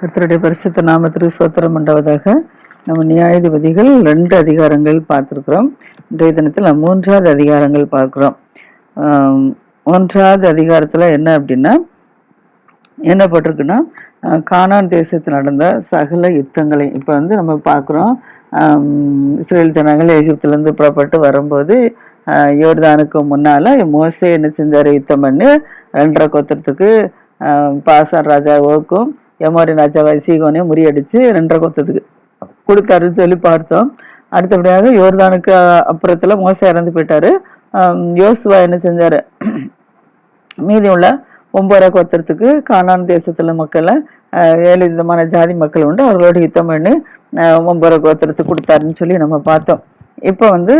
கர்த்தருடைய பரிசுத்த நாமத்திற்கு சோத்திரம் உண்டாவதாக நம்ம நியாயாதிபதிகள் ரெண்டு அதிகாரங்கள் பார்த்துருக்குறோம். இன்றைய தினத்தில் நம்ம மூன்றாவது அதிகாரங்கள் பார்க்குறோம். மூன்றாவது அதிகாரத்தில் என்ன அப்படின்னா என்ன போட்டிருக்குன்னா கானான் தேசத்தில் நடந்த சகல யுத்தங்களை இப்போ வந்து நம்ம பார்க்குறோம். இஸ்ரேல் ஜனங்கள் எகிப்திலேருந்து புறப்பட்டு வரும்போது யோர்தானுக்கு முன்னால் மோசே என்ன செஞ்சார்? யுத்தம் பண்ணி ரெண்டரை கொத்துறதுக்கு பாசார் ராஜாவுக்கும் ஓக்கும் ராஜா சீகோனையும் முறியடிச்சு ரெண்டரை கொத்ததுக்கு கொடுத்தாருன்னு சொல்லி பார்த்தோம். அடுத்தபடியாக யோர்தானுக்கு அப்புறத்துல மோசே இறந்து போயிட்டாரு. யோசுவா என்ன செஞ்சாரு? மீதி உள்ள ஒன்பதரை கோத்திரத்துக்கு கானான் தேசத்துல மக்களை அஹ், ஏழு விதமான ஜாதி மக்கள் உண்டு. அவர்களோட யுத்தம் பண்ணி அஹ், கோத்திரத்துக்கு கொடுத்தாருன்னு சொல்லி நம்ம பார்த்தோம். இப்போ வந்து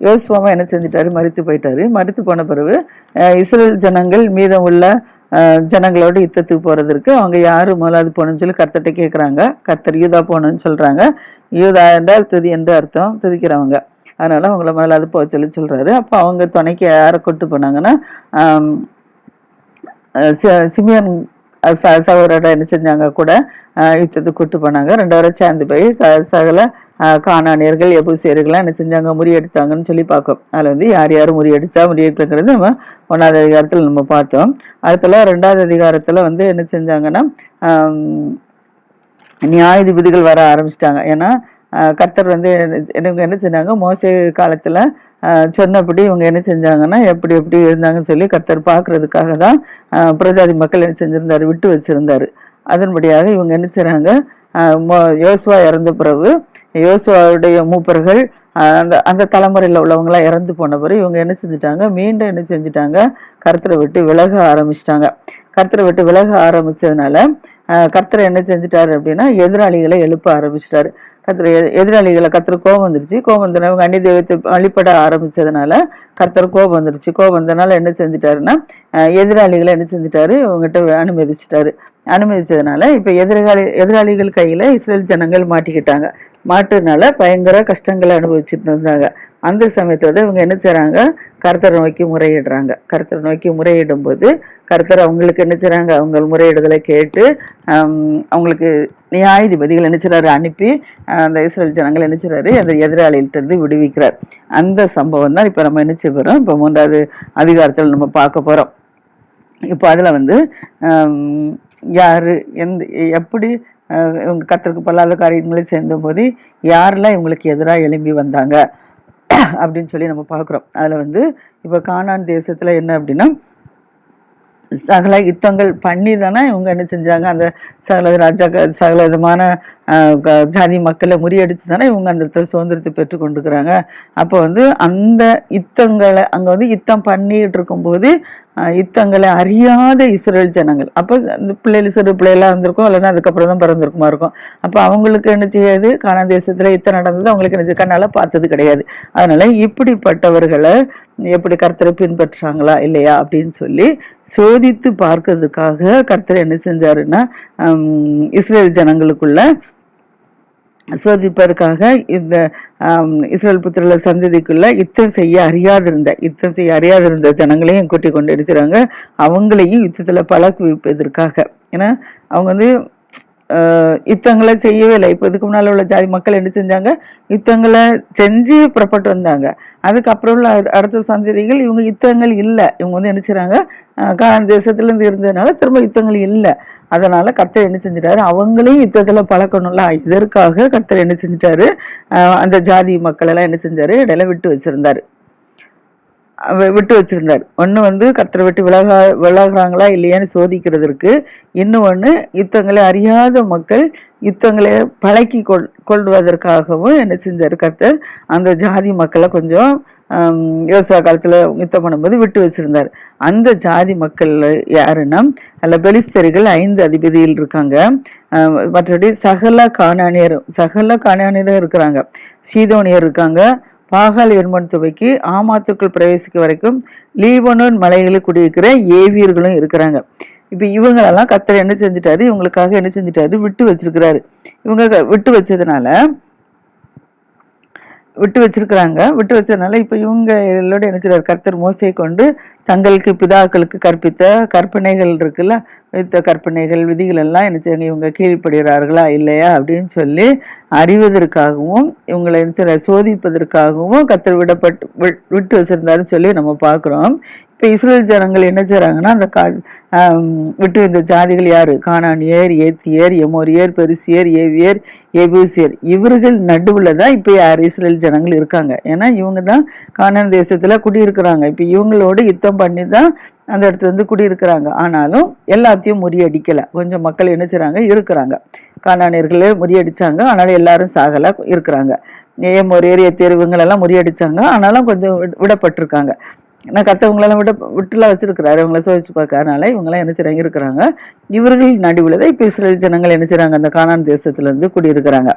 யோசுவாமா என்ன செஞ்சிட்டாரு? மறித்து போயிட்டாரு. மறித்து போன பிறகு அஹ், இஸ்ரேல் ஜனங்கள் மீதம் உள்ள ஜனங்களோட யுத்தத்துக்கு போகிறதுக்கு அவங்க யார் முதலாவது போகணும்னு சொல்லி கர்த்தட்ட கேட்குறாங்க கர்த்தர் யூதா போகணும்னு சொல்கிறாங்க யூதா என்றால் துதி என்று அர்த்தம். துதிக்கிறவங்க. அதனால் அவங்கள முதலாவது போக சொல்லி சொல்கிறாரு அப்போ அவங்க துணைக்கு யாரை கூப்பிட்டு போனாங்கன்னா சிமியன் சகோதரோட என்ன செஞ்சாங்க கூட அஹ் யுத்தத்துக்கு கூட்டு போனாங்க. ரெண்டு பேரும் சேர்ந்து போய் சகல காணானியர்கள் கானானியர்கள் என்ன செஞ்சாங்க? முறியடித்தாங்கன்னு சொல்லி பார்க்கும். அதில் வந்து யார் யார் முறியடிச்சா முறியடிக்கிறது நம்ம ஒன்றாவது அதிகாரத்தில் நம்ம பார்த்தோம். அடுத்தல ரெண்டாவது அதிகாரத்தில் வந்து என்ன செஞ்சாங்கன்னா ஆம், நியாயாதிபதிகள் வர ஆரம்பிச்சிட்டாங்க. ஏன்னா கர்த்தர் வந்து என்ன- என்ன செஞ்சாங்க? மோசே காலத்தில் சொன்னபடி இவங்க என்ன செஞ்சாங்கன்னா எப்படி எப்படி இருந்தாங்கன்னு சொல்லி கர்த்தர் பார்க்கறதுக்காக தான் புரஜாதி மக்கள் என்ன செஞ்சிருந்தாரு விட்டு வச்சிருந்தாரு. அதன்படியாக இவங்க என்ன செய்றாங்க மோ- யோசுவா இறந்த பிறகு யோசுவாவுடைய மூப்பர்கள் அந்த அந்த தலைமுறையில் உள்ளவங்களாம் இறந்து போன பிறகு இவங்க என்ன செஞ்சுட்டாங்க மீண்டும் என்ன செஞ்சுட்டாங்க கர்த்தரை விட்டு விலக ஆரம்பிச்சிட்டாங்க. கர்த்தரை விட்டு விலக ஆரம்பிச்சதுனால கர்த்தரை கர்த்தர் என்ன செஞ்சிட்டாரு அப்படின்னா எதிராளிகளை எழுப்ப ஆரம்பிச்சிட்டாரு. கத்திர எதிராளிகளை கத்திர கோபம் வந்துருச்சு. கோபம் வந்தனவங்க அந்நிய தெய்வத்தை வழிபட ஆரம்பித்ததுனால கர்த்தர் கோபம் வந்துருச்சு. கோபம் வந்தனால என்ன செஞ்சுட்டாருன்னா எதிராளிகளை என்ன செஞ்சிட்டாரு? இவங்ககிட்ட அனுமதிச்சிட்டாரு. அனுமதிச்சதுனால இப்போ எதிராளி எதிராளிகள் கையில் இஸ்ரேல் ஜனங்கள் மாட்டிக்கிட்டாங்க. மாட்டுனால பயங்கர கஷ்டங்களை அனுபவிச்சுட்டு இருந்தாங்க. அந்த சமயத்தில் தான் இவங்க என்ன செய்கிறாங்க கருத்தரை நோக்கி முறையிடுறாங்க. கருத்தரை நோக்கி முறையிடும் போது கருத்தர் அவங்களுக்கு என்ன செய்கிறாங்க அவங்க முறையிடுதலை கேட்டு அவங்களுக்கு நியாயாதிபதிகள் என்ன செய்கிறாரு அனுப்பி அந்த இஸ்ரேல் ஜனங்கள் என்ன செய்கிறாரு அந்த எதிராளிகிட்டருந்து விடுவிக்கிறார். அந்த சம்பவம் தான் இப்போ நம்ம என்ன செய்ய இப்போ இப்ப மூன்றாவது அதிகாரத்தில் நம்ம பார்க்க போகிறோம் இப்போ அதில் வந்து யார் எந்த எப்படி இவங்க கத்தருக்கு பல்லாத காரியங்களை சேர்ந்தபோது யாரெல்லாம் இவங்களுக்கு எதிராக எழும்பி வந்தாங்க? அப்படின்னு சொல்லி நம்ம பார்க்குறோம். அதில் வந்து இப்போ கானான் தேசத்தில் என்ன அப்படின்னா சகல யுத்தங்கள் பண்ணி தானே இவங்க என்ன செஞ்சாங்க? அந்த சகல ராஜா சகல விதமான ஆஹ், ஜாதி மக்களை முறியடிச்சு தானே இவங்க அந்த இடத்துல சுதந்திரத்தை பெற்று கொண்டுக்கிறாங்க அப்போ வந்து அந்த யுத்தங்களை அங்க வந்து யுத்தம் பண்ணிட்டு இருக்கும்போது யுத்தங்களை அறியாத இஸ்ரேல் ஜனங்கள். அப்போ அந்த பிள்ளைகள் சிறு பிள்ளைகளாக இருந்திருக்கும் இல்லைன்னா அதுக்கப்புறம் தான் பிறந்திருக்குமா இருக்கும். அப்போ அவங்களுக்கு என்ன செய்யாது? காணா தேசத்தில் யுத்தம் நடந்தது அவங்களுக்கு என்ன செய்ய- கண்ணால் பார்த்தது கிடையாது. அதனால இப்படிப்பட்டவர்களை எப்படி கர்த்தரை பின்பற்றாங்களா இல்லையா அப்படின்னு சொல்லி சோதித்து பார்க்கறதுக்காக கர்த்தர் என்ன செஞ்சாருன்னா இஸ்ரேல் ஜனங்களுக்குள்ள சோதிப்பதற்காக இந்த இஸ்ரேல் புத்திரல சந்ததிக்குள்ள யுத்தம் செய்ய அறியாதிருந்த யுத்தம் செய்ய அறியாதிருந்த ஜனங்களையும் கூட்டி கொண்டு அடிச்சுறாங்க அவங்களையும் யுத்தத்துல பழக்குவிப்பதற்காக. ஏன்னா அவங்க வந்து ஆஹ், யுத்தங்களை செய்யவே இல்லை. இப்போ இதுக்கு முன்னால உள்ள ஜாதி மக்கள் என்ன செஞ்சாங்க? யுத்தங்களை செஞ்சு புறப்பட்டு வந்தாங்க. அதுக்கப்புறம் உள்ள அடுத்த சந்ததிகள் இவங்க யுத்தங்கள் இல்லை. இவங்க வந்து என்ன செய்றாங்க? ஆஹ், கானான் இருந்து இருந்ததுனால திரும்ப யுத்தங்கள் இல்லை. அதனால கர்த்தர் என்ன செஞ்சிட்டாரு? அவங்களையும் யுத்தத்துல பழக்கணும்ல. இதற்காக கர்த்தர் என்ன செஞ்சிட்டாரு? அந்த ஜாதி மக்கள் எல்லாம் என்ன செஞ்சாரு? இடையில விட்டு வச்சிருந்தாரு. விட்டு வச்சிருந்தார். ஒன்று வந்து கத்தரை விட்டு விலகா விலகுறாங்களா இல்லையான்னு சோதிக்கிறதற்கு இன்னொன்று யுத்தங்களை அறியாத மக்கள் யுத்தங்களை பழக்கி கொள் கொள்வதற்காகவும் என்ன செஞ்சார் கர்த்தர் அந்த ஜாதி மக்களை கொஞ்சம் யோசுவா காலத்தில் யுத்தம் பண்ணும்போது விட்டு வச்சிருந்தார். அந்த ஜாதி மக்கள் யாருன்னா அல்ல பெலிஸ்தர்கள் ஐந்து அதிபதிகள் இருக்காங்க. மற்றபடி சகல காணானியரும் சகல காணானியரும் இருக்கிறாங்க. சீதோனியர் இருக்காங்க. பாகால் எர்மன் துவைக்கு ஆமாத்துக்குள் பிரவேசிக்க வரைக்கும் லீபனோன் மலைகளில் குடியிருக்கிற ஏவியர்களும் இருக்கிறாங்க. இப்ப இவங்களெல்லாம் கத்தரை என்ன செஞ்சுட்டாரு? இவங்களுக்காக என்ன செஞ்சுட்டாரு? விட்டு வச்சிருக்கிறாரு. இவங்க விட்டு வச்சதுனால விட்டு வச்சிருக்கிறாங்க. விட்டு வச்சதுனால இப்ப இவங்க எல்லோட என்ன செய்யறாரு கர்த்தர் மோசையை கொண்டு தங்களுக்கு பிதாக்களுக்கு கற்பித்த கற்பனைகள் இருக்குல்ல? வித்த கற்பனைகள் விதிகள் எல்லாம் என்ன செய்யுங்க? இவங்க கீழ்ப்படுகிறார்களா? இல்லையா? அப்படின்னு சொல்லி அறிவதற்காகவும் இவங்களை என்ன செய்ய சோதிப்பதற்காகவும் கத்தர் விடப்பட்டு விட்- விட்டு வச்சிருந்தாருன்னு சொல்லி நம்ம பார்க்குறோம். இப்போ இஸ்ரேல் ஜனங்கள் என்ன செய்கிறாங்கன்னா அந்த கா விட்டு இந்த ஜாதிகள் யார்? காணானியர் ஏத்தியர் எமோரியர் பெருசியர் ஏவியர் எபூசியர். இவர்கள் நடுவில் தான் இப்போ யார் இஸ்ரேல் ஜனங்கள் இருக்காங்க. ஏன்னா இவங்க தான் காணான் தேசத்தில் குடியிருக்கிறாங்க. இப்போ இவங்களோட யுத்தம் பண்ணி தான் அந்த இடத்துல வந்து குடியிருக்கிறாங்க. ஆனாலும் எல்லாத்தையும் முறியடிக்கலை. கொஞ்சம் மக்கள் என்ன செய்கிறாங்க இருக்கிறாங்க. காணானியர்களே முறியடிச்சாங்க. ஆனாலும் எல்லாரும் சாகலை இருக்கிறாங்க. ஏம் ஒரு ஏரிய இவங்களெல்லாம் முறியடிச்சாங்க? ஆனாலும் கொஞ்சம் விடப்பட்டிருக்காங்க. நான் கத்தவங்களெல்லாம் விட விட்டுலாம் வச்சிருக்கிறாரு. இவங்கள சோதிச்சு பார்க்கறதுனால இவங்கெல்லாம் என்ன செய்றாங்க? இருக்கிறாங்க. இவர்கள் நடுவில் தான் இப்போ இஸ்ரேல் ஜனங்கள் என்ன செய்றாங்க? அந்த காணான் தேசத்துல இருந்து குடியிருக்கிறாங்க.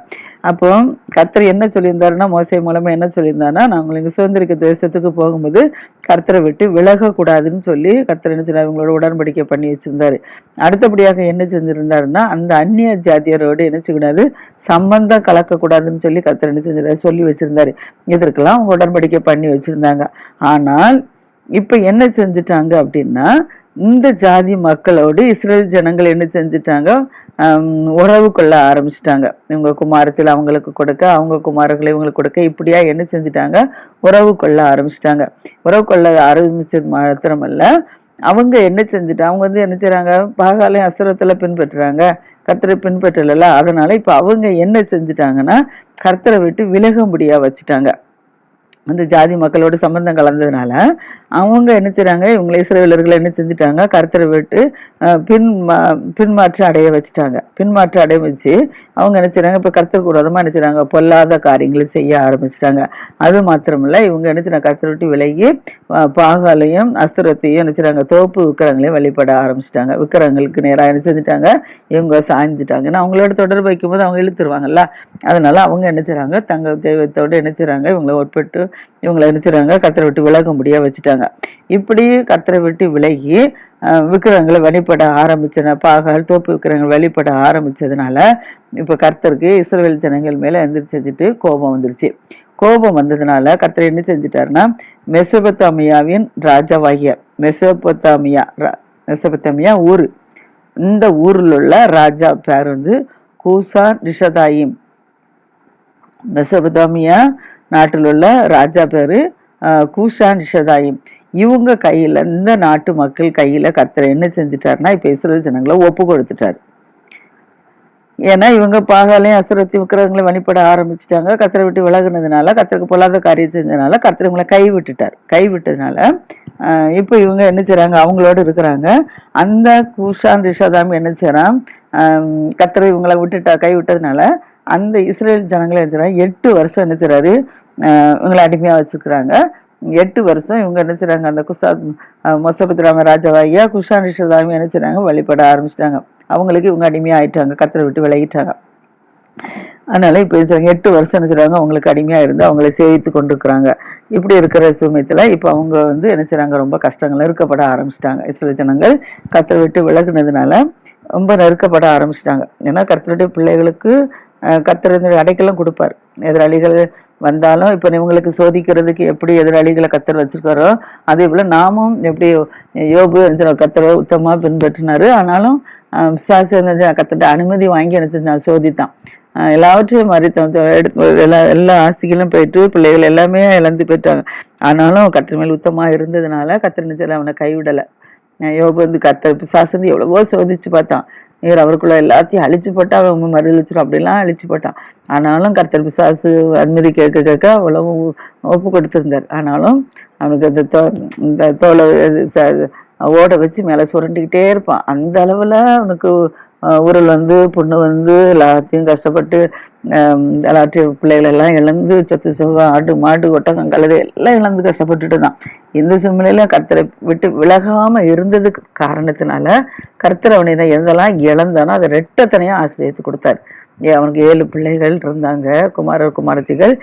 அப்போ கர்த்தர் என்ன சொல்லியிருந்தாருன்னா மோசை மூலமா என்ன சொல்லியிருந்தாருன்னா நாங்கள் இங்கே சுதந்திரிக்க தேசத்துக்கு போகும்போது கர்த்தரை விட்டு விலகக்கூடாதுன்னு சொல்லி கர்த்தர் என்ன செய்றாரு அவங்களோட உடன்படிக்கை பண்ணி வச்சிருந்தாரு. அடுத்தபடியாக என்ன செஞ்சிருந்தாருன்னா அந்த அந்நிய ஜாதியரோடு என்ன செய்யக்கூடாது? சம்பந்தம் கலக்கக்கூடாதுன்னு சொல்லி கர்த்தர் என்ன செஞ்சிருந்தாரு? சொல்லி வச்சிருந்தாரு. இதற்கெல்லாம் அவங்க உடன்படிக்கை பண்ணி வச்சிருந்தாங்க. ஆனால் இப்ப என்ன செஞ்சுட்டாங்க அப்படின்னா இந்த ஜாதி மக்களோடு இஸ்ரேல் ஜனங்கள் என்ன செஞ்சுட்டாங்க? உறவு கொள்ள ஆரம்பிச்சிட்டாங்க. இவங்க குமாரத்தில் அவங்களுக்கு கொடுக்க அவங்க குமாரர்களை இவங்களுக்கு கொடுக்க இப்படியா என்ன செஞ்சுட்டாங்க? உறவு கொள்ள ஆரம்பிச்சிட்டாங்க. உறவு கொள்ள ஆரம்பிச்சது மாத்திரமல்ல அவங்க என்ன செஞ்சுட்டாங்க அவங்க வந்து என்ன செய்கிறாங்க பாகாலையும் அசுரத்துல பின்பற்றுறாங்க. கர்த்தரை பின்பற்றல அதனால இப்ப அவங்க என்ன செஞ்சுட்டாங்கன்னா கர்த்தரை விட்டு விலக முடியா வச்சுட்டாங்க. அந்த ஜாதி மக்களோட சம்பந்தம் கலந்ததுனால அவங்க என்ன செய்றாங்க? இவங்களை இஸ்ரேலர்களை என்ன செஞ்சுட்டாங்க? கருத்தரை விட்டு பின் பின்மாற்றம் அடைய வச்சுட்டாங்க. பின்மாற்றம் அடைய வச்சு அவங்க என்ன செய்கிறாங்க இப்போ கர்த்தருக்கு என்ன செய்கிறாங்க பொல்லாத காரியங்களை செய்ய ஆரம்பிச்சிட்டாங்க. அது மாத்திரமில்ல இவங்க என்ன செய்றாங்க? கர்த்தரை விட்டு விலகி பாகாலையும் அஸ்திரத்தையும் என்ன செய்கிறாங்க தோப்பு விக்கிரங்களையும் வழிபட ஆரம்பிச்சிட்டாங்க. விக்கிரங்களுக்கு நேராக என்ன செஞ்சுட்டாங்க? இவங்க சாய்ஞ்சிட்டாங்க. ஏன்னா அவங்களோட தொடர்பு வைக்கும்போது அவங்க இழுத்துருவாங்கல்ல. அதனால அவங்க என்ன செய்கிறாங்க தங்க தெய்வத்தோடு என்ன செய்கிறாங்க இவங்களை ஒட்பட்டு இவங்களை என்ன கத்தரை விட்டு விலக முடிய வச்சுட்டாங்க. இப்படி கத்தரை விட்டு விலகி அஹ், விக்கிரகங்களை வழிபட ஆரம்பிச்சன பாகால் தோப்பு விக்கிரகங்கள் வழிபட ஆரம்பிச்சதுனால இப்ப கர்த்தருக்கு இஸ்ரவேல் ஜனங்கள் மேல எந்திரிச்சிட்டு கோபம் வந்துருச்சு. கோபம் வந்ததுனால கர்த்தர் என்ன செஞ்சிட்டாருன்னா மெசபத்தாமியாவின் ராஜாவாகிய மெசபத்தாமியா ரா- மெசபத்தாமியா ஊரு. இந்த ஊரில் உள்ள ராஜா பேர் வந்து கூசான் ரிஷதாயிம் மெசபதாமியா நாட்டில் உள்ள ராஜா பேரு கூஷான் ரிஷதாயிம் இவங்க கையில இந்த நாட்டு மக்கள் கையில கர்த்தர் என்ன செஞ்சுட்டாருன்னா இப்ப இஸ்ரேல் ஜனங்களை ஒப்பு கொடுத்துட்டாரு. ஏன்னா இவங்க பாகாலையும் அசுரத்தி விக்கிரகங்களை வழிபட ஆரம்பிச்சிட்டாங்க. கத்தரை விட்டு விலகுனதுனால கத்தருக்கு பொல்லாத காரியம் செஞ்சதுனால கத்தர் இவங்களை கை விட்டுட்டார் கை விட்டதுனால இப்போ இவங்க என்ன செய்றாங்க? அவங்களோட இருக்கிறாங்க. அந்த கூஷான் ரிஷாதாம் என்ன செய்கிறான் கத்தரை இவங்களை விட்டுட்டா கை விட்டதுனால அந்த இஸ்ரேல் ஜனங்களை என்ன செய்றாங்க? எட்டு வருஷம் என்ன செய்றாரு? ஆஹ் இவங்களை அடிமையா வச்சிருக்கிறாங்க. எட்டு வருஷம் இவங்க என்ன செய்றாங்க? அந்த குஷா மொசபத்ராம ராஜாவாகியா குஷான் ரிஷதாமி என்ன செய்றாங்க? வழிபட ஆரம்பிச்சிட்டாங்க. அவங்களுக்கு இவங்க அடிமையா ஆயிட்டாங்க. கத்தரை விட்டு விலகிட்டாங்க. அதனால இப்ப எட்டு வருஷம் என்ன செய்றாங்க? அவங்களுக்கு அடிமையா இருந்து அவங்கள சேவித்து கொண்டிருக்கிறாங்க. இப்படி இருக்கிற சமயத்தில் இப்ப அவங்க வந்து என்ன செய்றாங்க? ரொம்ப கஷ்டங்கள் நெருக்கப்பட ஆரம்பிச்சிட்டாங்க. இஸ்ரேல் ஜனங்கள் கத்தரை விட்டு விலகுனதுனால ரொம்ப நெருக்கப்பட ஆரம்பிச்சிட்டாங்க. ஏன்னா கர்த்தருடைய பிள்ளைகளுக்கு அஹ், கர்த்தர் அடைக்கலம் கொடுப்பார். எதிராளிகள் வந்தாலும் இப்போ இவங்களுக்கு சோதிக்கிறதுக்கு எப்படி எதிராளிகளை கத்தர் வச்சிருக்காரோ அதே போல் நாமும் எப்படி யோபு கத்தரை உத்தமாக பின்பற்றினாரு. ஆனாலும் ஆஹ் பிசாசு கத்தட்ட அனுமதி வாங்கி நினச்சிருந்தான் சோதித்தான். எல்லாவற்றையும் மறித்தவன் எல்லா எல்லா ஆஸ்திகளும் போயிட்டு பிள்ளைகள் எல்லாமே இழந்து போயிட்டாங்க. ஆனாலும் கத்திர மேல் உத்தமாக இருந்ததுனால கத்திர நிச்சயம் அவனை கைவிடலை. யோபு வந்து கத்தர் பிசாசு வந்து எவ்வளவோ சோதிச்சு பார்த்தான். நீர் அவருக்குள்ள எல்லாத்தையும் அழிச்சு போட்டா அவன் மறுதளிச்சிடும் அப்படிலாம் அழிச்சு போட்டான். ஆனாலும் கர்த்தர் பிசாசு அனுமதி கேட்க கேட்க அவ்வளவு ஒப்பு கொடுத்துருந்தார். ஆனாலும் அவனுக்கு அந்த தோ இந்த தோலை ஓட வச்சு மேலே சுரண்டிக்கிட்டே இருப்பான். அந்த அளவில் அவனுக்கு உருள் வந்து புண்ணு வந்து எல்லாத்தையும் கஷ்டப்பட்டு எல்லாத்தையும் பிள்ளைகள் எல்லாம் இழந்து சத்து சுகம் ஆடு மாடு ஒட்டகம் கழுது எல்லாம் இழந்து கஷ்டப்பட்டுட்டு தான். இந்த சூழ்நிலையில கர்த்தரை விட்டு விலகாம இருந்ததுக்கு காரணத்தினால கர்த்தர் அவனை தான் எதெல்லாம் இழந்தானோ அதை ரெட்டத்தனையா ஆசிரியத்து கொடுத்தாரு. அவனுக்கு ஏழு பிள்ளைகள் இருந்தாங்க. குமாரர் குமாரத்திகள்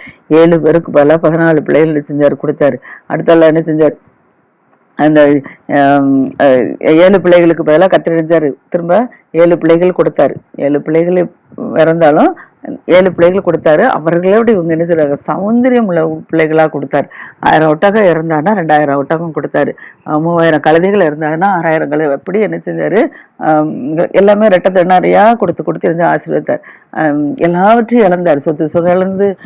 ஏழு பேருக்கு பல பதினாலு பிள்ளைகள் செஞ்சார்? கொடுத்தாரு. அடுத்தால என்ன செஞ்சார்? அந்த ஏழு பிள்ளைகளுக்கு பதிலாக கத்திரிச்சாரு திரும்ப ஏழு பிள்ளைகள் கொடுத்தாரு. ஏழு பிள்ளைகள் இறந்தாலும் ஏழு பிள்ளைகள் கொடுத்தாரு. அவர்களோட இவங்க என்ன செய்றாங்க சௌந்தரியம் உள்ள பிள்ளைகளா கொடுத்தாரு. ஆயிரம் ஒட்டகம் இருந்தாருன்னா ரெண்டாயிரம் ஒட்டகம் கொடுத்தாரு. மூவாயிரம் கழுதைகள் இருந்தாருன்னா ஆறாயிரம் கழுதை எப்படி என்ன செஞ்சாரு? எல்லாமே ரெட்ட நிறையா கொடுத்து கொடுத்து இருந்து ஆசீர்வதித்தார். எல்லாவற்றையும் இழந்தார். சொத்து சுகம் இழந்து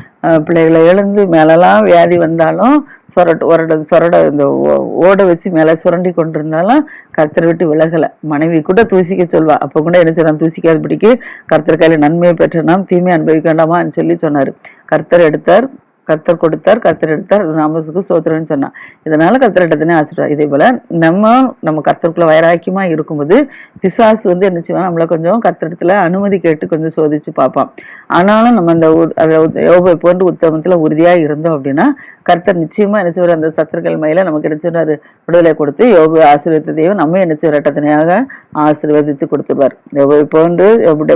பிள்ளைகளை இழந்து மேலெல்லாம் வியாதி வந்தாலும் சொரட்டு ஒரட சொரட இந்த ஓ- ஓட வச்சு மேலே சுரண்டி கொண்டு இருந்தாலும் கர்த்தரை விட்டு விலகலை. மனைவி கூட தூசிக்க சொல்வா. அப்போ கூட என்ன செய்யலாம் தூசிக்காதபடிக்கு கர்த்தர் கையில் நன்மையை பெற்ற நாம் தீமை அனுபவிக்க வேண்டாமான்னு சொல்லி சொன்னார். கர்த்தர் எடுத்தார். கர்த்தர் கொடுத்தார் கர்த்தர் எடுத்தார். நாமத்துக்கு சோத்திரம்னு சொன்னான். இதனால கர்த்தர் எடுத்தனே ஆசீர்வாதம். இதே போல நம்ம நம்ம கர்த்தருக்குள்ள வைராக்கியமா இருக்கும்போது பிசாசு வந்து என்ன செய்வான்? நம்மள கொஞ்சம் கர்த்தரிடத்துல அனுமதி கேட்டு கொஞ்சம் சோதிச்சு பார்ப்பான். ஆனாலும் நம்ம அந்த யோகை யோபை போன்று உத்தமத்துல உறுதியா இருந்தோம் அப்படின்னா கர்த்தர் நிச்சயமா என்ன செய்வார்? அந்த சத்துருக்கள் மேல நமக்கு என்ன செய்வாரு? விடுதலை கொடுத்து யோபு ஆசீர்வதித்த தெய்வம் நம்ம என்ன செய்வார்? ரெட்டத்தனையாக ஆசீர்வதித்து கொடுத்துருவார். யோபை போன்று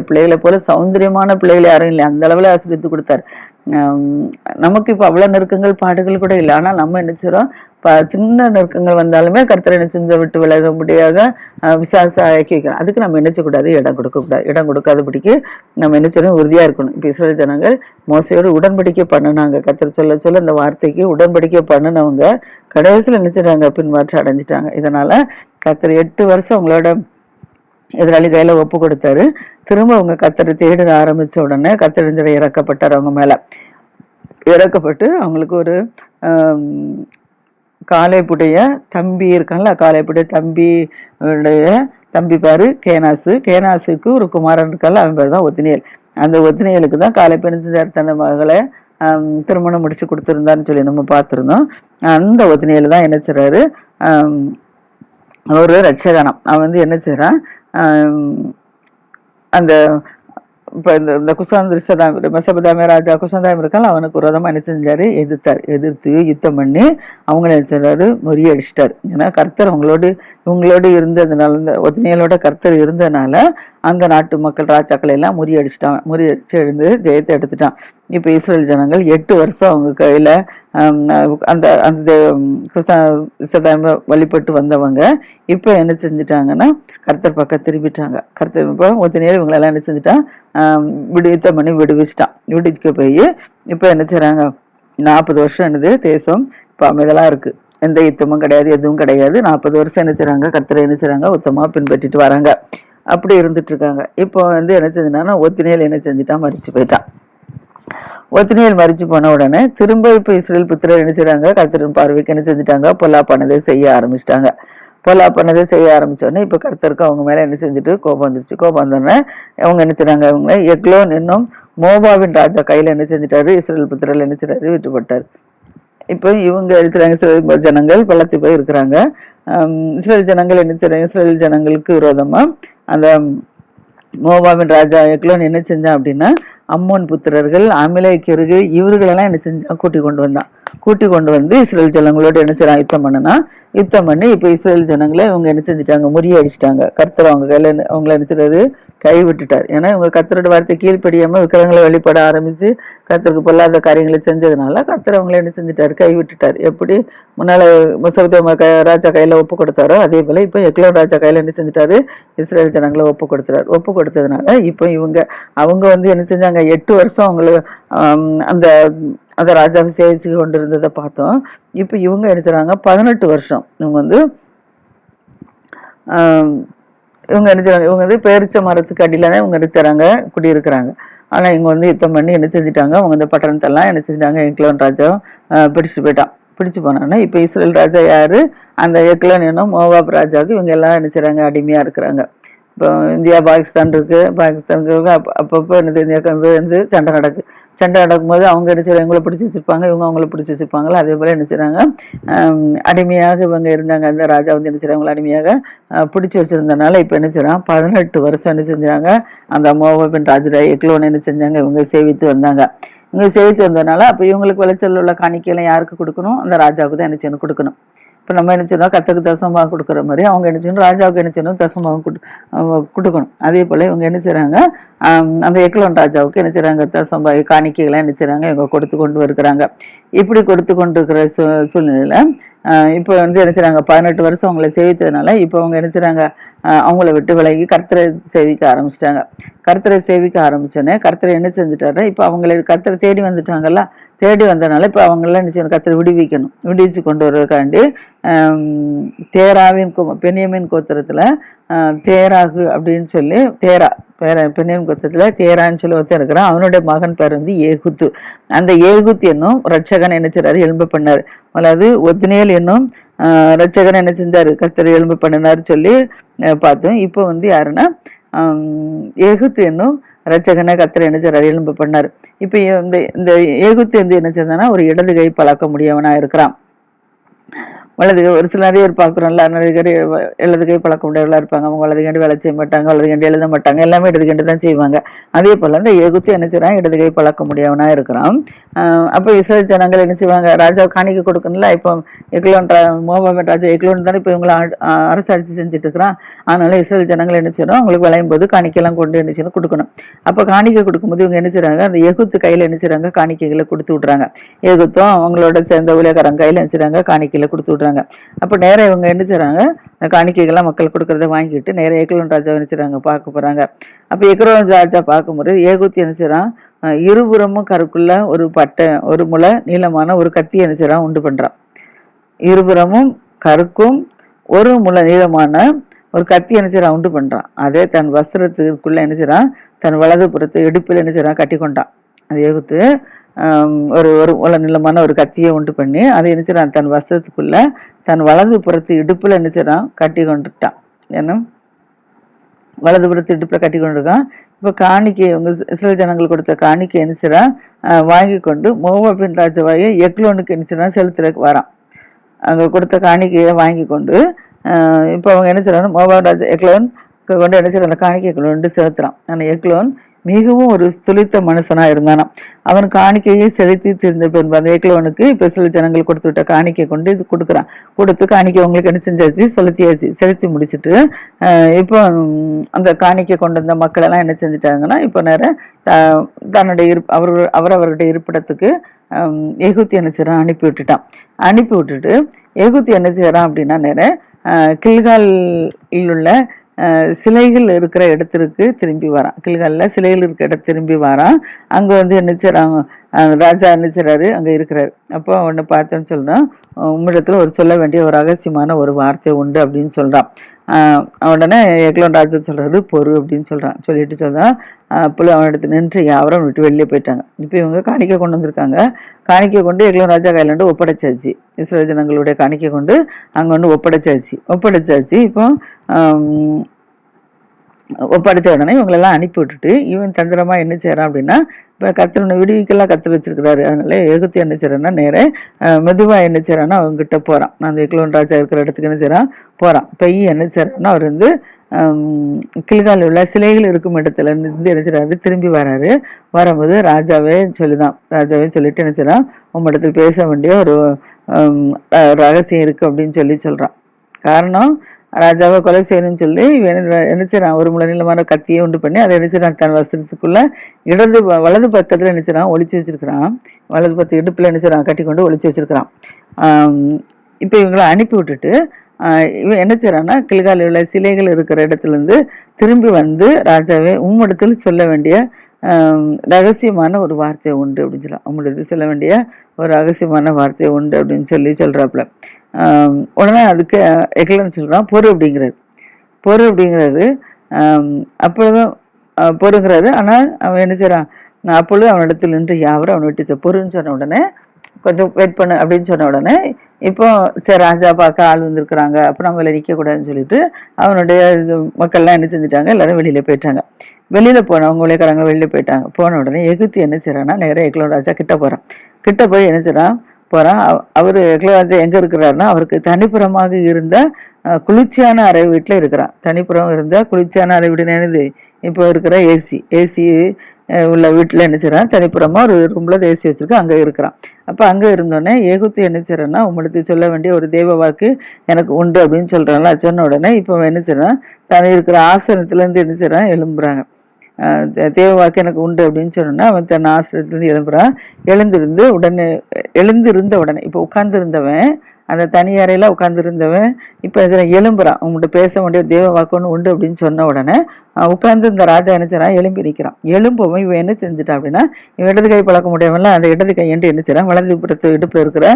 பிள்ளைகளை போல சௌந்தரியமான பிள்ளைகள் யாரும் இல்லை. அந்த அளவுல ஆசீர்வதித்து கொடுத்தார். நமக்கு இப்போ அவ்வளோ நெருக்கங்கள் பாடுகள் கூட இல்லை. ஆனால் நம்ம என்ன செய்றோம்? ப- சின்ன நெருக்கங்கள் வந்தாலுமே கர்த்தரை என்ன செஞ்ச விட்டு விலக முடியாத விசாச ஆக்கி வைக்கிறோம் அதுக்கு நம்ம என்ன செய்யக்கூடாது? இடம் கொடுக்கக்கூடாது. இடம் கொடுக்காதபடிக்கு நம்ம என்ன செய்யணும்? இருக்கணும். இப்போ இஸ்ரேல் ஜனங்கள் மோசையோடு உடன்படிக்கை பண்ணுனாங்க. கர்த்தர் சொல்ல சொல்ல இந்த வார்த்தைக்கு உடன்படிக்கை பண்ணினவங்க கடைசியில் நினைச்சிட்டாங்க பின்மாற்றம் அடைஞ்சிட்டாங்க. இதனால் கர்த்தர் எட்டு வருஷம் அவங்களோட எதிராளி கையில ஒப்பு கொடுத்தாரு. திரும்ப அவங்க கத்தரை தேட ஆரம்பிச்ச உடனே கத்தறிஞர் இறக்கப்பட்டார் அவங்க மேல. இறக்கப்பட்டு அவங்களுக்கு ஒரு காலைப்புடைய தம்பி இருக்கான்ல காலைப்புடைய தம்பியுடைய தம்பி பாரு கேனாசு. கேனாசுக்கு ஒரு குமாரன் இருக்கான்ல அவன் பேர் தான் ஒத்தினியல் அந்த ஒத்தினியலுக்கு தான் காலை பிரிஞ்சார் தந்த மகளை திருமணம் முடிச்சு கொடுத்துருந்தான்னு சொல்லி நம்ம பார்த்துருந்தோம். அந்த ஒத்தினியல் தான் என்ன செய்றாரு? ஒரு ரட்சகனம். அவன் வந்து என்ன செய்றான்? அந்த இப்போ இந்த இந்த குசாந்திரிசதாம் மெசபதாமிய ராஜா குசாந்தாமி இருக்கான் அவனுக்கு விரோதமா என்ன செஞ்சாரு? எதிர்த்தார் எதிர்த்து யுத்தம் பண்ணி அவங்கள என்ன செஞ்சாரு? முறியடிச்சிட்டாரு. ஏன்னா கர்த்தர் அவங்களோடு இவங்களோடு இருந்ததுனால இந்த ஒத்தினியலோட கர்த்தர் இருந்ததுனால அந்த நாட்டு மக்கள் ராஜாக்களை எல்லாம் முறியடிச்சிட்டான் முறியடிச்சு எழுந்து ஜெயத்தை எடுத்துட்டான். இப்போ இஸ்ரேல் ஜனங்கள் எட்டு வருஷம் அவங்க கையில் அந்த அந்த குசாந்தாம வழிபட்டு வந்தவங்க இப்போ என்ன செஞ்சுட்டாங்கன்னா கர்த்தர் பக்கம் திரும்பிட்டாங்க. கர்த்தர் இப்போ ஒத்தினியர் இவங்களெல்லாம் என்ன செஞ்சுட்டான்? விடுவித்த பண்ணி விடுவிச்சிட்டான். விடுவிக்க போய் இப்போ என்ன செய்கிறாங்க நாற்பது வருஷம் என்னது தேசம் இப்போ அமைதலாக இருக்குது எந்த யுத்தமும் கிடையாது எதுவும் கிடையாது. நாற்பது வருஷம் என்ன செய்கிறாங்க கர்த்தரை என்ன செய்கிறாங்க உத்தமாக பின்பற்றிட்டு வராங்க. அப்படி இருந்துட்டு இருக்காங்க. இப்போ வந்து என்ன செஞ்சுட்டான்னா ஒத்தினியல் என்ன செஞ்சுட்டான்? மறிச்சு போயிட்டான். ஒத்தினியல் மறிச்சு போன உடனே திரும்ப இப்ப இஸ்ரேல் புத்திரர் என்ன செய்றாங்க? கர்த்தரின் பார்வைக்கு என்ன செஞ்சுட்டாங்க? பண்ணதை செய்ய ஆரம்பிச்சிட்டாங்க. பொல்லாப்பானதை செய்ய ஆரம்பிச்ச உடனே இப்ப கர்த்தருக்கு அவங்க மேல என்ன செஞ்சுட்டு கோபம் வந்துருச்சு. கோபம் வந்தோடனே அவங்க என்ன செய்றாங்க? அவங்க எக்லோன் என்னும் மோபாவின் ராஜா கையில என்ன செஞ்சிட்டாரு? இஸ்ரேல் புத்திரல் என்ன செய்றாரு? விட்டுப்பட்டார் இப்போ இவங்க இருக்கிறாங்க இஸ்ரேல் ஜனங்கள் பள்ளத்து போய் இருக்கிறாங்க. இஸ்ரேல் ஜனங்கள் என்ன செய்யறாங்க இஸ்ரேல் ஜனங்களுக்கு விரோதமா அந்த மோபாவின் ராஜா எக்லோன் என்ன செஞ்சான் அப்படின்னா அம்மோன் புத்திரர்கள் அமிலேக்கருகு இவர்களெல்லாம் என்ன செஞ்சான்? கூட்டி கொண்டு வந்தான். கூட்டி கொண்டு வந்து இஸ்ரேல் ஜனங்களோட என்ன செய்றான் யுத்தம் பண்ணனா யுத்தம் பண்ணி இப்போ இஸ்ரேல் ஜனங்களை இவங்க என்ன செஞ்சுட்டாங்க? முறியடிச்சிட்டாங்க கர்த்தர் அவங்க கையில என்ன- அவங்கள என்ன செய்றாரு கை விட்டுட்டார். ஏன்னா இவங்க கத்தரோட வார்த்தை கீழ்ப்படியாம விக்கிரங்களை வழிபட ஆரம்பிச்சு கர்த்தருக்கு பொல்லாத காரியங்களை செஞ்சதுனால கர்த்தர் அவங்கள என்ன செஞ்சுட்டாரு? கை விட்டுட்டார். எப்படி முன்னால முசபதேம க ராஜா கையில ஒப்பு கொடுத்தாரோ அதே போல இப்போ எக்லோ ராஜா கையில என்ன செஞ்சுட்டாரு? இஸ்ரேல் ஜனங்களை ஒப்பு கொடுத்துறாரு. ஒப்பு கொடுத்ததுனால இப்போ இவங்க அவங்க வந்து என்ன செஞ்சாங்க? எட்டு வருஷம் அவங்களுக்கு அந்த அந்த ராஜாவை சேவிச்சு கொண்டு இருந்ததை பார்த்தோம். இப்போ இவங்க என்ன பதினெட்டு வருஷம். இவங்க வந்து இவங்க என்ன இவங்க வந்து பேரிச்ச மரத்துக்கு அடியில் தான் இவங்க நினைச்சாங்க குடியிருக்கிறாங்க. ஆனால் இவங்க வந்து யுத்தம் பண்ணி என்ன செஞ்சுட்டாங்க? அவங்க இந்த பட்டணத்தெல்லாம் என்ன செஞ்சுட்டாங்க? எக்லோன் ராஜா பிடிச்சு பிடிச்சிட்டு போயிட்டான் பிடிச்சு போனாங்கன்னா இப்போ இஸ்ரேல் ராஜா யார்? அந்த எக்லோன் என்னும் மோவாப் ராஜாவுக்கு இவங்க எல்லாம் என்ன அடிமையாக இருக்கிறாங்க. இப்போ இந்தியா பாகிஸ்தான் இருக்கு பாகிஸ்தானுக்கு இருக்கு. அப்பப்போ என்னது இந்தியாவுக்கு வந்து வந்து சண்டை நடக்கு. சண்டை நடக்கும்போது அவங்க என்ன செய்றாங்க? இவங்களை பிடிச்சி வச்சிருப்பாங்க இவங்க அவங்கள பிடிச்சி வச்சிருப்பாங்களா? அதே போல் என்ன செய்கிறாங்க அடிமையாக இவங்க இருந்தாங்க. அந்த ராஜா வந்து என்ன செய்றாங்க? அடிமையாக பிடிச்சி வச்சிருந்தனால இப்போ என்ன செய்கிறான் பதினெட்டு வருஷம் என்ன செஞ்சாங்க? அந்த மோகபின் ராஜரா எக்லோன் என்ன செஞ்சாங்க? இவங்க சேவித்து வந்தாங்க. இவங்க சேவித்து வந்ததுனால அப்போ இவங்களுக்கு விளைச்சல் உள்ள காணிக்கையெல்லாம் யாருக்கு கொடுக்கணும்? அந்த ராஜாவுக்கு தான் என்ன செய்யணும்? கொடுக்கணும். இப்போ நம்ம என்ன செய்யணும்? கத்துக்கு தசமாக கொடுக்குற மாதிரி அவங்க என்ன செய்யணும்? ராஜாவுக்கு என்ன செய்யணும்? தசமாக கொடு கொடுக்கணும். அதே போல இவங்க என்ன செய்றாங்க? அந்த எக்லோன் ராஜாவுக்கு என்ன செய்றாங்க? தசம்பா காணிக்கைகளை என்ன செய்றாங்க? இவங்க கொடுத்து கொண்டு வருகிறாங்க இப்படி கொடுத்து கொண்டு இருக்கிற சூ இப்போ வந்து என்ன செய்கிறாங்க பதினெட்டு வருஷம் அவங்கள சேவித்ததுனால இப்போ அவங்க என்ன செய்கிறாங்க அவங்கள விட்டு விலகி கர்த்தரை சேவிக்க ஆரம்பிச்சிட்டாங்க. கர்த்தரை சேவிக்க ஆரம்பிச்சோன்னே கர்த்தரை என்ன செஞ்சுட்டாரு இப்போ அவங்களை கர்த்தரை தேடி வந்துட்டாங்கல்ல? தேடி வந்தனால இப்போ அவங்களாம் என்ன செய்யணும்? கர்த்தரை விடுவிக்கணும். விடுவிச்சு கொண்டு வர்றதுக்காண்டி தேராவின் கோ பெனியமின் கோத்திரத்தில் தேராகு அப்படின்னு சொல்லி தேரா பேர பெண்ணின் குத்தத்தில் தேரான்னு சொல்லி ஒருத்தர் இருக்கிறான். அவனுடைய மகன் பேர் வந்து ஏகுத்து. அந்த ஏகுத் என்னும் ரட்சகன் என்ன செய்றாரு? எலும்பு பண்ணார். அதாவது ஒத்தினேல் என்னும் ஆஹ், ரட்சகன் என்ன செஞ்சார்? கர்த்தர் எலும்பு பண்ணினார் சொல்லி பார்த்தோம். இப்போ வந்து யாருன்னா ஏகுத்து என்னும் ரட்சகனை கத்திர என்ன செய்றாரு? எலும்பு பண்ணார். இப்போ இந்த இந்த ஏகுத்து வந்து என்ன செய்தானா ஒரு இடது கை பழக்க முடியவனா இருக்கிறான். வலது ஒரு சில நிறைய பேர் பார்க்குறோம்ல நிறைய பேர் இடது கை பழக்க முடியவர்களாக இருப்பாங்க. அவங்க வலது கண்டு வேலை செய்ய மாட்டாங்க வலது கண்டு எழுத மாட்டாங்க எல்லாமே இடது கண்டு தான் செய்வாங்க. அதே போல் இந்த எகுத்து என்ன செய்கிறான் இடது கை பழக்க முடியவனா இருக்கிறான். அப்போ இஸ்ரேல் ஜனங்கள் என்ன செய்வாங்க? ராஜா காணிக்கை கொடுக்கணும்ல இப்போ எக்லோன் மோபாமட் ராஜா எக்லோன் தானே இப்போ இவங்களை அரசு ஆ- செஞ்சுட்டு இருக்கிறான். அதனால இஸ்ரேல் ஜனங்கள் என்ன செய்யணும்? அவங்களுக்கு விளையும் போது காணிக்கெல்லாம் கொண்டு என்ன செய்யணும்? கொடுக்கணும். அப்போ காணிக்கை கொடுக்கும்போது இவங்க என்ன செய்றாங்க? அந்த எகுத்து கையில் என்ன செய்கிறாங்க காணிக்கைகளை கொடுத்து விட்றாங்க. எகுத்தும் அவங்களோட சேர்ந்த ஊழியக்காரங்க கையில் என்ன செய்றாங்க? காணிக்கையில் கொடுத்து விட்றாங்க. அப்போ நேரா இவங்க என்ன செய்றாங்க? காணிக்கைகள்லாம் மக்கள் கொடுக்கறத வாங்கிட்டு நேரா ஏக்லோன் ராஜா என்ன செய்றாங்க? பார்க்க போகிறாங்க அப்போ எக்ரோன் ராஜா பார்க்கும்போது ஏகூத்தி என்ன செய்றான்? இருபுறமும் கருக்குள்ள ஒரு பட்டை ஒரு முளை நீளமான ஒரு கத்தி என்ன செய்றான்? உண்டு பண்ணுறான் இருபுறமும் கருக்கும் ஒரு முளை நீளமான ஒரு கத்தி என்ன செய்றான்? உண்டு பண்ணுறான் அதே தன் வஸ்திரத்துக்குள்ளே என்ன செய்றான்? தன் வலது புறத்து இடுப்பில் என்ன செய்றான்? கட்டி கொண்டான் அது ஏகுத்து ஒரு ஒரு உல ஒரு கத்தியை உண்டு பண்ணி அதை நினைச்சிடான் தன் வஸ்திரத்துக்குள்ள தன் வலது புறத்து இடுப்புல என்ன கட்டி கொண்டுட்டான். ஏன்னா வலது புறத்து இடுப்புல கட்டி கொண்டிருக்கான். இப்போ காணிக்கை உங்க இஸ்ரேல் ஜனங்கள் கொடுத்த காணிக்கை என்ன செய்றான்? வாங்கி கொண்டு மோவாபின் ராஜாவாய எக்லோனுக்கு என்ன செய்றான்? செலுத்துறதுக்கு வரான். அங்கே கொடுத்த காணிக்கையை வாங்கி கொண்டு இப்போ அவங்க என்ன செய்றாங்க மோவாப் ராஜா எக்லோன் கொண்டு என்ன அந்த காணிக்கை கொண்டு செலுத்துறான். ஆனால் எக்லோன் மிகவும் ஒரு துளித்த மனுஷனா இருந்தானாம். அவன் காணிக்கையை செலுத்தி திருந்த பின்பு அந்த ஏக்லோனுக்கு இப்ப சில ஜனங்கள் கொடுத்து விட்ட காணிக்கை கொண்டு இது கொடுக்குறான். கொடுத்து காணிக்கை உங்களுக்கு என்ன செஞ்சாச்சு? செலுத்தியாச்சு. செலுத்தி முடிச்சுட்டு இப்போ அந்த காணிக்கை கொண்டு வந்த மக்கள் எல்லாம் என்ன செஞ்சுட்டாங்கன்னா இப்போ நேரம் த- தன்னுடைய இருப் அவர் அவருடைய இருப்பிடத்துக்கு எகுத்தி என்ன செய்றான் அனுப்பி விட்டுட்டான். அனுப்பி விட்டுட்டு எகுத்தி என்ன செய்றான் அப்படின்னா நேரம் கில்காலில் உள்ள சிலைகள் இருக்கிற இடத்திற்கு திரும்பி வரான். கில்காலில் சிலைகள் இருக்கிற இடம் திரும்பி வரான். அங்க வந்து என்ன செய்றாங்க? ராஜா என்ன செய்றாரு? அங்க இருக்கிறாரு. அப்போ அவனை பார்த்தேன்னு சொல்றான் உம்மிடத்துல ஒரு சொல்ல வேண்டிய ஒரு ரகசியமான ஒரு வார்த்தை உண்டு அப்படின்னு சொல்றான். உடனே எக்லோன் ராஜன் சொல்கிறது பொறு அப்படின்னு சொல்கிறான் சொல்லிட்டு சொன்னால் சொல்றான் அவன் எடுத்து நின்று யாவரும் விட்டு வெளியே போயிட்டாங்க. இப்போ இவங்க காணிக்கை கொண்டு வந்திருக்காங்க. காணிக்கை கொண்டு எக்லோன் ராஜா கையில வந்து ஒப்படைச்சாச்சு. இஸ்ரோ ஜனங்களுடைய காணிக்கை கொண்டு அங்கே வந்து ஒப்படைச்சாச்சு. ஒப்படைச்சாச்சு. இப்போ ஆம், ஒப்படைச்ச உடனே இவங்களெல்லாம் அனுப்பி விட்டுட்டு இவன் தந்திரமா என்ன செய்யறான் அப்படின்னா இப்போ கத்திரனை விடுவிக்கெல்லாம் கத்து வச்சிருக்கிறாரு. அதனால எகுத்து என்ன செய்யறான்னா நேரே மெதுவாக மெதுவா என்ன செய்யறான்னா அவங்க கிட்ட போறான். அந்த எக்லோன் ராஜா இருக்கிற இடத்துக்கு என்ன செய்யறான்? போறான். பெய் என்ன செய்யறான்னா அவர் வந்து கிழ்கால உள்ள சிலைகள் இருக்கும் இடத்துல இருந்து என்ன செய்யறாரு திரும்பி வராரு. வரும்போது ராஜாவே சொல்லிதான். ராஜாவே சொல்லிட்டு என்ன செய்யறான் இடத்துல பேச வேண்டிய ஒரு ரகசியம் இருக்கு அப்படின்னு சொல்லி சொல்றான். காரணம் ராஜாவை கொலை செய்யணும்னு சொல்லி இவன் என்ன என்ன ஒரு முளை நீளமான கத்தியை உண்டு பண்ணி அதை என்ன தன் வஸ்திரத்துக்குள்ள இடது ப- வலது பக்கத்துல என்ன ஒழிச்சு வச்சிருக்கிறான். வலது பக்கத்து இடுப்புல என்ன செய்றான் கட்டி கொண்டு ஒழிச்சு வச்சிருக்கிறான் இப்போ இவங்களை அனுப்பி விட்டுட்டு இவன் என்ன செய்றான்னா கில்காலில் உள்ள சிலைகள் இருக்கிற இடத்துல இருந்து திரும்பி வந்து ராஜாவே உம்மிடத்தில் சொல்ல வேண்டிய ரகசியமான ஒரு வார்த்தை உண்டு அப்படின்னு சொல்லலாம் உம்மிடத்தில் சொல்ல வேண்டிய ஒரு ரகசியமான வார்த்தை உண்டு அப்படின்னு சொல்லி சொல்றாப்புல. உடனே அதுக்கு எக்கலன்னு சொல்றான் பொறு அப்படிங்கிறது பொறு அப்படிங்கிறது ஆம், அப்பொழுதும் பொறுங்கிறது ஆனால் அவன் என்ன செய்றான் நான் அப்பொழுது அவனிடத்தில் நின்று யாவரும் அவனை விட்டு பொறுன்னு சொன்ன உடனே கொஞ்சம் வெயிட் பண்ணு அப்படின்னு சொன்ன உடனே இப்போ சரி ராஜா பார்க்க ஆள் வந்திருக்கிறாங்க அப்போ நம்ம வெளில நிற்கக்கூடாதுன்னு சொல்லிட்டு அவனுடைய இது மக்கள்லாம் என்ன செஞ்சுட்டாங்க எல்லாரும் வெளியில போயிட்டாங்க. வெளியில போனவங்க ஊழியக்காரங்க வெளியில போயிட்டாங்க. போன உடனே எகுத்து என்ன செய்றான்னா நேரா எக்லோ ராஜா கிட்ட போறான். கிட்ட போய் என்ன செய்கிறான் போறான். அவ- அவரு எக்லோ ராஜா எங்க இருக்கிறாருன்னா அவருக்கு தனிப்புறமாக இருந்த குளிர்ச்சியான அறை வீட்டுல இருக்கிறான். தனிப்புறம் இருந்த குளிர்ச்சியான அறை வீடு என்னது? இப்போ இருக்கிற ஏசி ஏசி உள்ள வீட்டுல என்ன செய்கிறான் தனிப்புறமா ஒரு ரூம்ல ஏசி வச்சிருக்கு. அங்க இருக்கிறான். அப்ப அங்க இருந்தோடனே ஏகுத்து என்ன செய்யறேன்னா உங்களுக்கு சொல்ல வேண்டிய ஒரு தெய்வ வாக்கு எனக்கு உண்டு அப்படின்னு சொல்கிறாங்களா சொன்ன உடனே இப்போ என்ன செய்யறான் தான் இருக்கிற ஆசனத்துல இருந்து என்ன செய்றான்? எழும்புறாங்க. தேவ வாக்கு எனக்கு உண்டு அப்படின்னு சொன்னோன்னா அவன் தன் ஆசிரியத்துலேருந்து எழும்புறான். எழுந்திருந்து உடனே எழுந்திருந்த உடனே இப்போ உட்கார்ந்துருந்தவன் அந்த தனி அறையில் உட்காந்துருந்தவன் இப்போ இதில் எலும்புறான் உங்கள்கிட்ட பேச வேண்டிய தேவ வாக்கொன்று உண்டு அப்படின்னு சொன்ன உடனே உட்காந்து இந்த ராஜா என்ன எலும்பி நிற்கிறான் எலும்பவும் இவன் என்ன செஞ்சுட்டான் அப்படின்னா இவன் இடது கை பழக்க முடியாமல அந்த இடது கை என்று என்ன வலது புறத்து இடுப்பில் இருக்கிற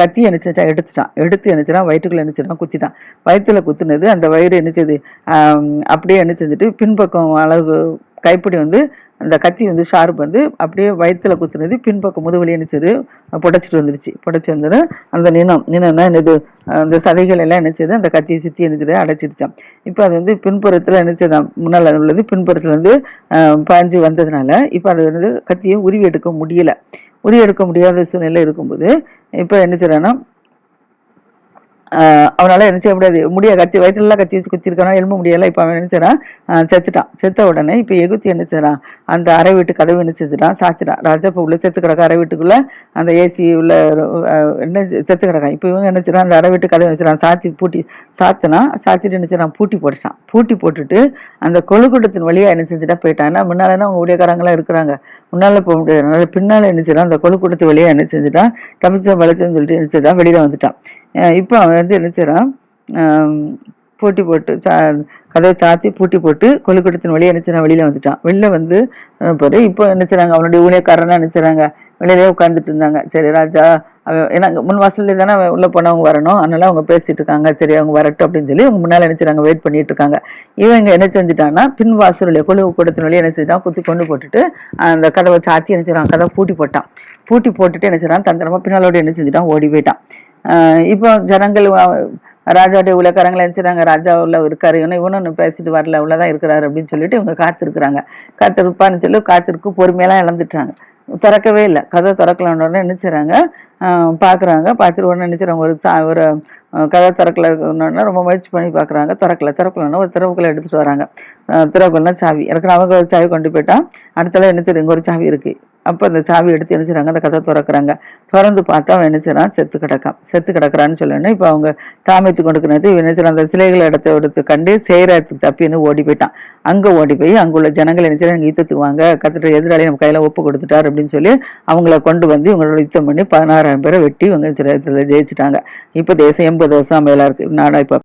கத்தி எணிச்சிட்டான் எடுத்துட்டான். எடுத்து என்ன வயிற்றுக்குள்ள என்ன குத்திட்டான். வயிற்றுல குத்துனது அந்த வயிறு என்ன அப்படியே என்ன செஞ்சுட்டு பின்பக்கம் அளவு கைப்பிடி வந்து அந்த கத்தி வந்து ஷார்ப் வந்து அப்படியே வயிற்றுல குத்துனது பின்பக்கம் முதுவலி அணிச்சது புடச்சிட்டு புடைச்சிட்டு வந்துருச்சு. புடைச்சி வந்தது அந்த நினம் நினம்னா என்னது? அந்த சதைகள் எல்லாம் என்ன அந்த கத்தியை சுற்றி என்ன அடைச்சிடுச்சான் இப்போ அது வந்து பின்புறத்தில் என்ன முன்னால் உள்ளது பின்புறத்தில் வந்து பாஞ்சு வந்ததுனால இப்போ அது வந்து கத்தியை உருவி எடுக்க முடியலை. உரிய எடுக்க முடியாத சூழ்நிலை இருக்கும்போது இப்போ என்ன செய்யறான்னா அவனால என்ன செய்ய முடியாது. முடிய கத்தி வயிற்றுலாம் கத்தி வச்சு குத்திருக்கானா எலும்பு முடியல. இப்போ அவன் என்ன செய்கிறான் செத்துட்டான். செத்த உடனே இப்போ எகுத்தி என்ன செய்கிறான் அந்த அறை வீட்டு கதவு என்ன செஞ்சுட்டான் சாச்சிட்டான் ராஜா இப்போ உள்ள செத்து கிடக்க அறை வீட்டுக்குள்ள. அந்த ஏசி உள்ள என்ன செத்து கிடக்கான். இப்போ இவங்க என்ன செய்கிறான் அந்த அறை வீட்டு கதவு வச்சுறான் சாத்தி பூட்டி சாத்தினா சாத்திட்டு என்ன செய்கிறான் பூட்டி போட்டுட்டான். பூட்டி போட்டுட்டு அந்த கொழுக்கூட்டத்தின் வழியாக என்ன செஞ்சுட்டா? போயிட்டான். ஏன்னா முன்னாலன்னா அவங்க ஊழியக்காரங்களாம் இருக்கிறாங்க. முன்னால போக முடியாது. பின்னால் என்ன செய்றான் அந்த கொழுக்கூட்டத்து வழியாக என்ன செஞ்சுட்டான்? தப்பிச்சா வளர்ச்சின்னு சொல்லிட்டு என்ன செய்றான் வெளியில வந்துட்டான். இப்போ அவன் வந்து என்ன செய்கிறான் பூட்டி போட்டு சா கதவை சாத்தி பூட்டி போட்டு கொழுக்கூட்டத்தின் வழியா என்ன செய்றான்? வெளியில வந்துட்டான். வெளியில் வந்து இப்போ என்ன அவனுடைய ஊழியக்காரனா என்ன வெளியிலே உட்காந்துட்டு இருந்தாங்க. சரி ராஜா அவன் ஏன்னா முன் வாசல்ல தானே அவன் உள்ள போனவங்க வரணும். அதனால அவங்க பேசிட்டு இருக்காங்க. சரி அவங்க வரட்டும் அப்படின்னு சொல்லி அவங்க முன்னால என்ன வெயிட் பண்ணிட்டு இருக்காங்க. இவங்க என்ன செஞ்சுட்டான்னா பின் வாசலுடைய கொழு கூடத்தின் என்ன செஞ்சுட்டான் குத்தி கொண்டு போட்டுட்டு அந்த கதவை சாத்தி என்ன செய்றான்? கதவை பூட்டி போட்டான். பூட்டி போட்டுட்டு என்ன தந்திரமா பின்னாலோட என்ன செஞ்சுட்டான்? ஓடி போயிட்டான். இப்போ ஜனங்கள் ராஜாவுடைய உலகரங்களை என்ன செய்றாங்க ராஜா உள்ள இருக்காரு இவனும் இவனும் இன்னும் பேசிட்டு வரல உள்ளதான் இருக்கிறாரு அப்படின்னு சொல்லிட்டு இவங்க காத்திருக்கிறாங்க. காத்திருப்பான்னு சொல்லி காத்திருக்கு பொறுமையெல்லாம் இழந்துட்டாங்க. திறக்கவே இல்லை. கதை திறக்கலான்னு உடனே என்ன பார்க்குறாங்க பார்த்துட்டு உடனே என்ன ஒரு சா ஒரு கதை திறக்கல உடனே ரொம்ப முயற்சி பண்ணி பார்க்குறாங்க திறக்கல திறக்கலன்னா ஒரு திறவுக்குள்ள எடுத்துகிட்டு வராங்க. திறவுக்குள்ளனா சாவி. ஏற்கனவே அவங்க ஒரு சாவி கொண்டு போயிட்டான் அடுத்தால என்ன தெரியுங்க ஒரு சாவி இருக்குது அப்போ அந்த சாவி எடுத்து என்ன செய்கிறாங்க அந்த கதை திறக்கிறாங்க. திறந்து பார்த்தா அவன் என்ன செத்து கிடக்கான். செத்து கிடக்குறான்னு சொல்லணும் இப்போ அவங்க தாமைத்து கொண்டுக்கிறது இவன் என்ன அந்த சிலைகளை இடத்த எடுத்து கண்டு செய்கிறத்துக்கு தப்பின்னு ஓடி போயிட்டான். அங்கே ஓடி போய் அங்குள்ள ஜனங்கள் என்ன செய்றாங்க? யுத்தத்துக்கு வாங்க கத்துட்டு எதிராளி நம்ம கையில் ஒப்பு கொடுத்துட்டார் அப்படின்னு சொல்லி அவங்கள கொண்டு வந்து இவங்களோட யுத்தம் பண்ணி பதினாறாயிரம் பேரை வெட்டி இவங்க ஜெயிச்சிட்டாங்க. இப்போ தேசம் எண்பது வருஷம் மேல இருக்குது நாடா இப்போ